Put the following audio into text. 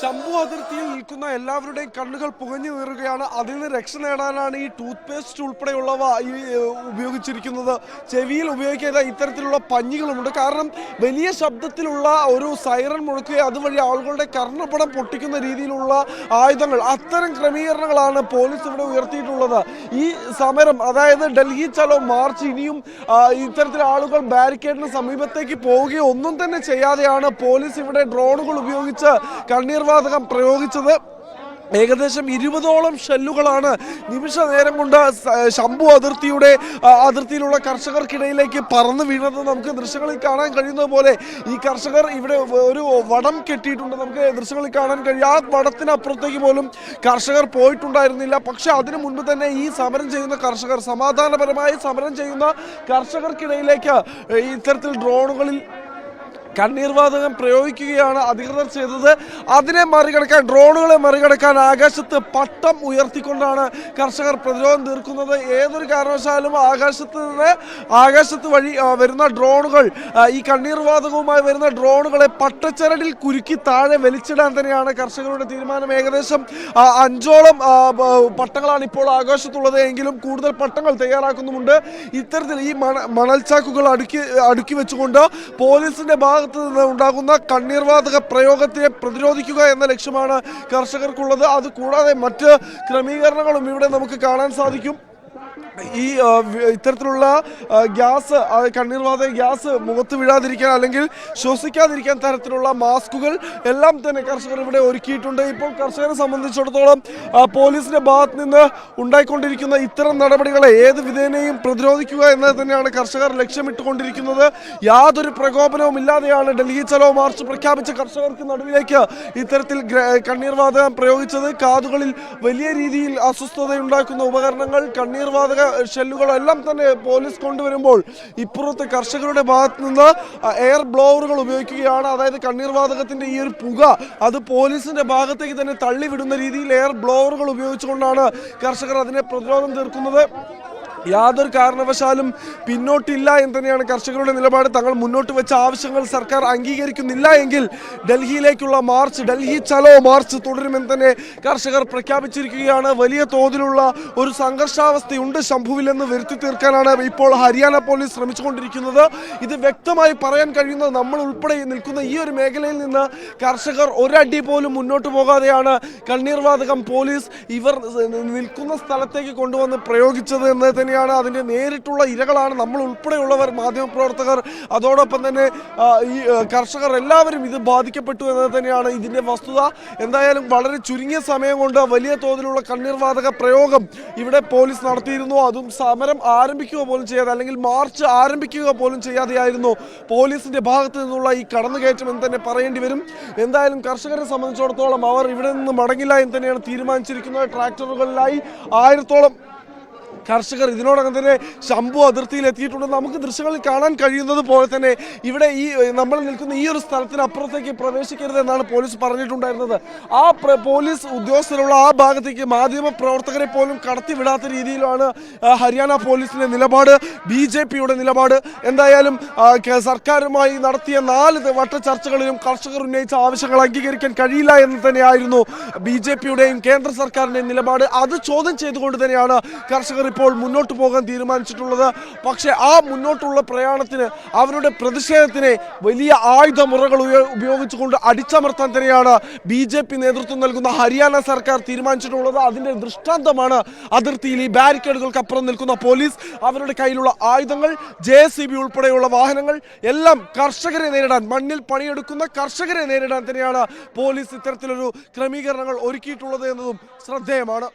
ശംഭു അതിർത്തിയിൽ നിൽക്കുന്ന എല്ലാവരുടെയും കണ്ണുകൾ പുകഞ്ഞു വീറുകയാണ്. അതിൽ നിന്ന് രക്ഷ നേടാനാണ് ഈ ടൂത്ത് പേസ്റ്റ് ഉൾപ്പെടെയുള്ളവ ഈ ഉപയോഗിച്ചിരിക്കുന്നത്. ചെവിയിൽ ഉപയോഗിക്കുന്ന ഇത്തരത്തിലുള്ള പഞ്ഞികളുമുണ്ട്. കാരണം വലിയ ശബ്ദത്തിലുള്ള ഒരു സൈറൺ മുഴക്കുകയും അതുവഴി ആളുകളുടെ കർണപടം പൊട്ടിക്കുന്ന രീതിയിലുള്ള ആയുധങ്ങൾ അത്തരം ക്രമീകരണങ്ങളാണ് പോലീസ് ഇവിടെ ഉയർത്തിയിട്ടുള്ളത്. ഈ സമരം അതായത് ഡൽഹി ചലോ മാർച്ച് ഇനിയും ഇത്തരത്തിലെ ആളുകൾ ബാരിക്കേഡിന് സമീപത്തേക്ക് പോവുകയോ ഒന്നും തന്നെ ചെയ്യാതെയാണ് പോലീസ് ഇവിടെ ഡ്രോണുകൾ ഉപയോഗിച്ച് കണ്ണീർവാതകം പ്രയോഗിച്ചത് ഏകദേശം ഇരുപതോളം ഷെല്ലുകളാണ് നിമിഷ നേരം കൊണ്ട് ശംഭു അതിർത്തിയുടെ അതിർത്തിയിലുള്ള കർഷകർക്കിടയിലേക്ക് പറന്നു വീണത് നമുക്ക് ദൃശ്യങ്ങളിൽ കാണാൻ കഴിയുന്നതുപോലെ ഈ കർഷകർ ഇവിടെ ഒരു വടം കെട്ടിയിട്ടുണ്ട്. നമുക്ക് ദൃശ്യങ്ങളിൽ കാണാൻ കഴിയും. ആ വടത്തിനപ്പുറത്തേക്ക് പോലും കർഷകർ പോയിട്ടുണ്ടായിരുന്നില്ല. പക്ഷേ അതിനു മുൻപ് തന്നെ ഈ സമരം ചെയ്യുന്ന കർഷകർ സമാധാനപരമായി സമരം ചെയ്യുന്ന കർഷകർക്കിടയിലേക്ക് ഇത്തരത്തിൽ ഡ്രോണുകളിൽ കണ്ണീർവാതകം പ്രയോഗിക്കുകയാണ് അധികൃതർ ചെയ്തത്. അതിനെ മറികടക്കാൻ ഡ്രോണുകളെ മറികടക്കാൻ ആകാശത്ത് പട്ടം ഉയർത്തിക്കൊണ്ടാണ് കർഷകർ പ്രതിരോധം തീർക്കുന്നത്. ഏതൊരു കാരണവശാലും ആകാശത്ത് നിന്ന് ആകാശത്ത് വഴി വരുന്ന ഡ്രോണുകൾ ഈ കണ്ണീർവാതകവുമായി വരുന്ന ഡ്രോണുകളെ പട്ടച്ചരടിൽ കുരുക്കി താഴെ വലിച്ചിടാൻ തന്നെയാണ് കർഷകരുടെ തീരുമാനം. ഏകദേശം അഞ്ചോളം പട്ടങ്ങളാണ് ഇപ്പോൾ ആകാശത്തുള്ളത്. എങ്കിലും കൂടുതൽ പട്ടങ്ങൾ തയ്യാറാക്കുന്നുമുണ്ട്. ഇത്തരത്തിൽ ഈ മണൽ മണൽച്ചാക്കുകൾ അടുക്കി അടുക്കി വെച്ചുകൊണ്ട് പോലീസിന്റെ ഭാഗത്ത് നിന്ന് ഉണ്ടാകുന്ന കണ്ണീർവാതക പ്രയോഗത്തെ പ്രതിരോധിക്കുക എന്ന ലക്ഷ്യമാണ് കർഷകർക്കുള്ളത്. അത് കൂടാതെ മറ്റ് ക്രമീകരണങ്ങളും ഇവിടെ നമുക്ക് കാണാൻ സാധിക്കും. ഈ ഇത്തരത്തിലുള്ള ഗ്യാസ് കണ്ണീർവാത ഗ്യാസ് മുഖത്ത് വീഴാതിരിക്കാൻ അല്ലെങ്കിൽ ശ്വസിക്കാതിരിക്കാൻ തരത്തിലുള്ള മാസ്കുകൾ എല്ലാം തന്നെ കർഷകർ ഇവിടെ ഒരുക്കിയിട്ടുണ്ട്. ഇപ്പോൾ കർഷകരെ സംബന്ധിച്ചിടത്തോളം പോലീസിന്റെ ഭാഗത്ത് നിന്ന് ഉണ്ടായിക്കൊണ്ടിരിക്കുന്ന ഇത്തരം നടപടികളെ ഏത് വിധേനയും പ്രതിരോധിക്കുക എന്നത് തന്നെയാണ് കർഷകർ ലക്ഷ്യമിട്ടുകൊണ്ടിരിക്കുന്നത്. യാതൊരു പ്രകോപനവും ഇല്ലാതെയാണ് ഡൽഹി ചലോ മാർച്ച് പ്രഖ്യാപിച്ച കർഷകർക്ക് നടുവിലേക്ക് ഇത്തരത്തിൽ കണ്ണീർവാതകം പ്രയോഗിച്ചത്. കാതുകളിൽ വലിയ രീതിയിൽ അസ്വസ്ഥതയുണ്ടാക്കുന്ന ഉപകരണങ്ങൾ കണ്ണീർവാതക ഷെല്ലുകൾ എല്ലാം തന്നെ പോലീസ് കൊണ്ടുവരുമ്പോൾ ഇപ്പുറത്ത് കർഷകരുടെ ഭാഗത്ത് നിന്ന് എയർ ബ്ലോവറുകൾ ഉപയോഗിക്കുകയാണ്. അതായത് കണ്ണീർവാതകത്തിന്റെ ഈ ഒരു പുക അത് പോലീസിന്റെ ഭാഗത്തേക്ക് തന്നെ തള്ളിവിടുന്ന രീതിയിൽ എയർ ബ്ലോവറുകൾ ഉപയോഗിച്ചുകൊണ്ടാണ് കർഷകർ അതിനെ പ്രതിരോധം തീർക്കുന്നത്. യാതൊരു കാരണവശാലും പിന്നോട്ടില്ല എന്ന് തന്നെയാണ് കർഷകരുടെ നിലപാട്. തങ്ങൾ മുന്നോട്ട് വെച്ച ആവശ്യങ്ങൾ സർക്കാർ അംഗീകരിക്കുന്നില്ല എങ്കിൽ ഡൽഹിയിലേക്കുള്ള മാർച്ച് ഡൽഹി ചലോ മാർച്ച് തുടരുമെന്ന് തന്നെ കർഷകർ പ്രഖ്യാപിച്ചിരിക്കുകയാണ്. വലിയ തോതിലുള്ള ഒരു സംഘർഷാവസ്ഥയുണ്ട് ശംഭുവിലെന്ന് വരുത്തി തീർക്കാനാണ് ഇപ്പോൾ ഹരിയാന പോലീസ് ശ്രമിച്ചുകൊണ്ടിരിക്കുന്നത്. ഇത് വ്യക്തമായി പറയാൻ കഴിയുന്നത് നമ്മൾ ഉൾപ്പെടെ നിൽക്കുന്ന ഈ ഒരു മേഖലയിൽ നിന്ന് കർഷകർ ഒരടി പോലും മുന്നോട്ട് പോകാതെയാണ് കണ്ണീർവാതകം പോലീസ് ഇവർ നിൽക്കുന്ന സ്ഥലത്തേക്ക് കൊണ്ടുവന്ന് പ്രയോഗിച്ചത് എന്ന് തന്നെയാണ് അതിന്റെ നേരിട്ടുള്ള ഇരകളാണ് നമ്മൾ ഉൾപ്പെടെയുള്ളവർ മാധ്യമപ്രവർത്തകർ. അതോടൊപ്പം തന്നെ ഈ കർഷകർ എല്ലാവരും ഇത് ബാധിക്കപ്പെട്ടു എന്നത് തന്നെയാണ് ഇതിന്റെ വസ്തുത. എന്തായാലും വളരെ ചുരുങ്ങിയ സമയം കൊണ്ട് വലിയ തോതിലുള്ള കണ്ണീർവാതക പ്രയോഗം ഇവിടെ പോലീസ് നടത്തിയിരുന്നു. അതും സമരം ആരംഭിക്കുക പോലും ചെയ്യാതെ അല്ലെങ്കിൽ മാർച്ച് ആരംഭിക്കുക പോലും ചെയ്യാതെയായിരുന്നു പോലീസിന്റെ ഭാഗത്ത് നിന്നുള്ള ഈ കടന്നുകയറ്റം എന്ന് തന്നെ പറയേണ്ടി വരും. എന്തായാലും കർഷകരെ സംബന്ധിച്ചിടത്തോളം അവർ ഇവിടെ നിന്ന് മടങ്ങില്ല എന്ന് തന്നെയാണ് തീരുമാനിച്ചിരിക്കുന്നത്. ട്രാക്ടറുകളിലായി ആയിരത്തോളം കർഷകർ ഇതിനോടകം തന്നെ ശംഭു അതിർത്തിയിൽ എത്തിയിട്ടുണ്ട് നമുക്ക് ദൃശ്യങ്ങളിൽ കാണാൻ കഴിയുന്നത് പോലെ തന്നെ ഇവിടെ ഈ നമ്മൾ നിൽക്കുന്ന ഈ ഒരു സ്ഥലത്തിന് അപ്പുറത്തേക്ക് പ്രവേശിക്കരുത് എന്നാണ് പോലീസ് പറഞ്ഞിട്ടുണ്ടായിരുന്നത്. ആ പോലീസ് ഉദ്യോഗസ്ഥരുള്ള ആ ഭാഗത്തേക്ക് മാധ്യമ പ്രവർത്തകരെ പോലും കടത്തിവിടാത്ത രീതിയിലാണ് ഹരിയാന പോലീസിന്റെ നിലപാട് ബി ജെ പിയുടെ നിലപാട്. എന്തായാലും സർക്കാരുമായി നടത്തിയ നാല് വട്ട ചർച്ചകളിലും കർഷകർ ഉന്നയിച്ച ആവശ്യങ്ങൾ അംഗീകരിക്കാൻ കഴിയില്ല എന്ന് തന്നെയായിരുന്നു ബി ജെ പിയുടെയും കേന്ദ്ര സർക്കാരിന്റെയും നിലപാട്. അത് ചോദ്യം ചെയ്തുകൊണ്ട് തന്നെയാണ് കർഷകർ ഇപ്പോൾ മുന്നോട്ട് പോകാൻ തീരുമാനിച്ചിട്ടുള്ളത്. പക്ഷേ ആ മുന്നോട്ടുള്ള പ്രയാണത്തിന് അവരുടെ പ്രതിഷേധത്തിനെ വലിയ ആയുധമുറകൾ ഉപയോ- ഉപയോഗിച്ചുകൊണ്ട് അടിച്ചമർത്താൻ തന്നെയാണ് ബി ജെ പി നേതൃത്വം നൽകുന്ന ഹരിയാന സർക്കാർ തീരുമാനിച്ചിട്ടുള്ളത്. അതിന്റെ ദൃഷ്ടാന്തമാണ് അതിർത്തിയിൽ ഈ ബാരിക്കേഡുകൾക്ക് അപ്പുറം നിൽക്കുന്ന പോലീസ്. അവരുടെ കയ്യിലുള്ള ആയുധങ്ങൾ ജെ സി ബി ഉൾപ്പെടെയുള്ള വാഹനങ്ങൾ എല്ലാം കർഷകരെ നേരിടാൻ മണ്ണിൽ പണിയെടുക്കുന്ന കർഷകരെ നേരിടാൻ തന്നെയാണ് പോലീസ് ഇത്തരത്തിലൊരു ക്രമീകരണങ്ങൾ ഒരുക്കിയിട്ടുള്ളത് എന്നതും ശ്രദ്ധേയമാണ്.